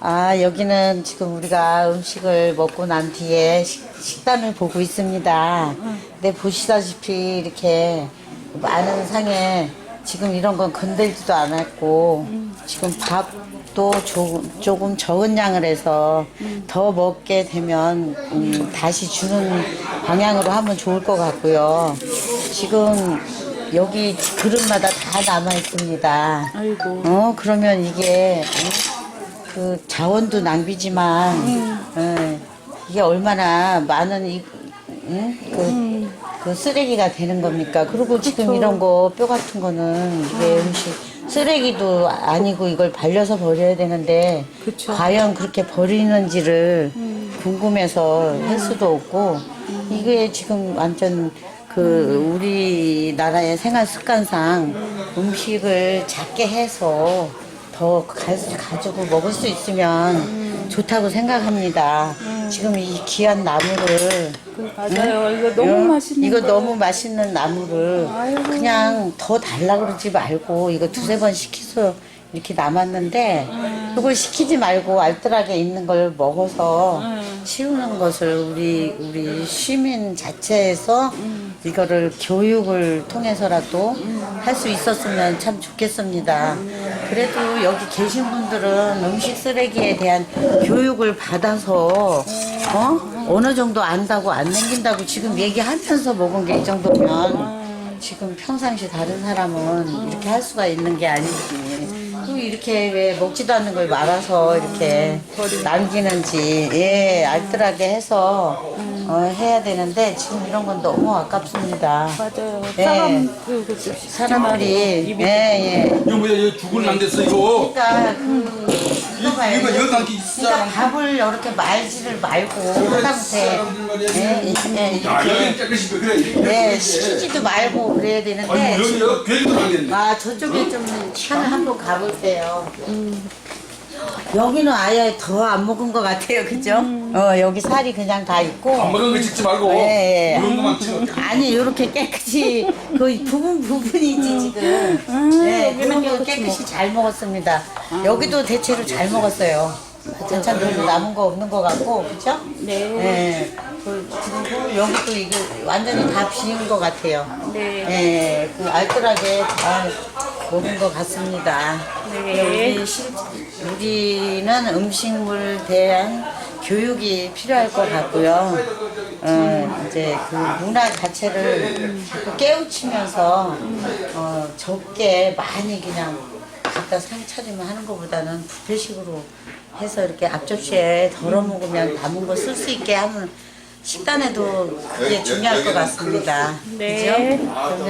아, 여기는 지금 우리가 음식을 먹고 난 뒤에 식, 식단을 보고 있습니다. 근데 보시다시피 이렇게 많은 상에 지금 이런 건 건들지도 않았고, 지금 밥도 조금, 조금 적은 양을 해서 더 먹게 되면, 음, 다시 주는 방향으로 하면 좋을 것 같고요. 지금 여기 그릇마다 다 남아 있습니다. 아이고. 어, 그러면 이게, 어, 그 자원도 낭비지만, 예, 이게 얼마나 많은 이, 응? 그, 그 쓰레기가 되는 겁니까? 그리고 지금 이런 거, 뼈 같은 거는 이게 음식, 쓰레기도 아니고 이걸 발려서 버려야 되는데, 그쵸. 과연 그렇게 버리는지를 궁금해서 할 수도 없고, 이게 지금 완전 그 우리나라의 생활 습관상 음식을 작게 해서 더 가, 가지고 먹을 수 있으면 좋다고 생각합니다. 지금 이 귀한 나무를 그 맞아요. 이거 너무 응? 맛있는 이거 거. 너무 맛있는 나무를 아이고. 그냥 더 달라 그러지 말고 이거 두세 번 시켜서 이렇게 남았는데 음. 그걸 시키지 말고 알뜰하게 있는 걸 먹어서 음. 치우는 것을 우리 우리 시민 자체에서 음. 이거를 교육을 통해서라도 할 수 있었으면 참 좋겠습니다. 그래도 여기 계신 분들은 음식 쓰레기에 대한 교육을 받아서 어 어느 정도 안다고 안 남긴다고 지금 얘기하면서 먹은 게 이 정도면 지금 평상시 다른 사람은 이렇게 할 수가 있는 게 아니지. 또 이렇게 왜 먹지도 않는 걸 말아서 이렇게 남기는지 예 알뜰하게 해서 어, 해야 되는데 지금 이런 건 너무 아깝습니다. 맞아요. 예. 사람 그, 사람들이 예예. 이거 뭐야 이거 죽을 안 됐어 이거 그러니까 그 이거 여기 있어. 그러니까 밥을 이렇게 말지를 말고 하다못해 예, 예, 야. 여기 이렇게 깨끗이 그래. 이렇게 예, 시키지도 말고 그래야 되는데 여기 여기 괜히도 안 됐네. 아 저쪽에 좀 차를 한번 가볼게요. 여기는 아예 더 안 먹은 것 같아요, 그죠? 어 여기 살이 그냥 다 있고. 안 먹은 거 찍지 말고 예, 예. 그런 거만 찍어 아니 이렇게 깨끗이 그 부분 부분이지 지금. 네, 그런 거 깨끗이 잘 먹었습니다. 여기도 대체로 잘 먹었어요. 반찬 별로 남은 거 없는 것 같고, 그죠? 네. 네. 그, 그리고 여기도 이거 완전히 다 비운 것 같아요. 네. 네, 그 알뜰하게 잘 먹은 것 같습니다. 네. 우리 실, 우리는 음식물에 대한 교육이 필요할 것 같고요. 어, 이제 그 문화 자체를 자꾸 깨우치면서 어, 적게 많이 그냥 갖다 상 차리면 하는 것보다는 부패식으로 해서 이렇게 앞접시에 덜어 먹으면 남은 거 쓸 수 있게 하면 식단에도 그게 중요할 것 같습니다. 네. 그죠?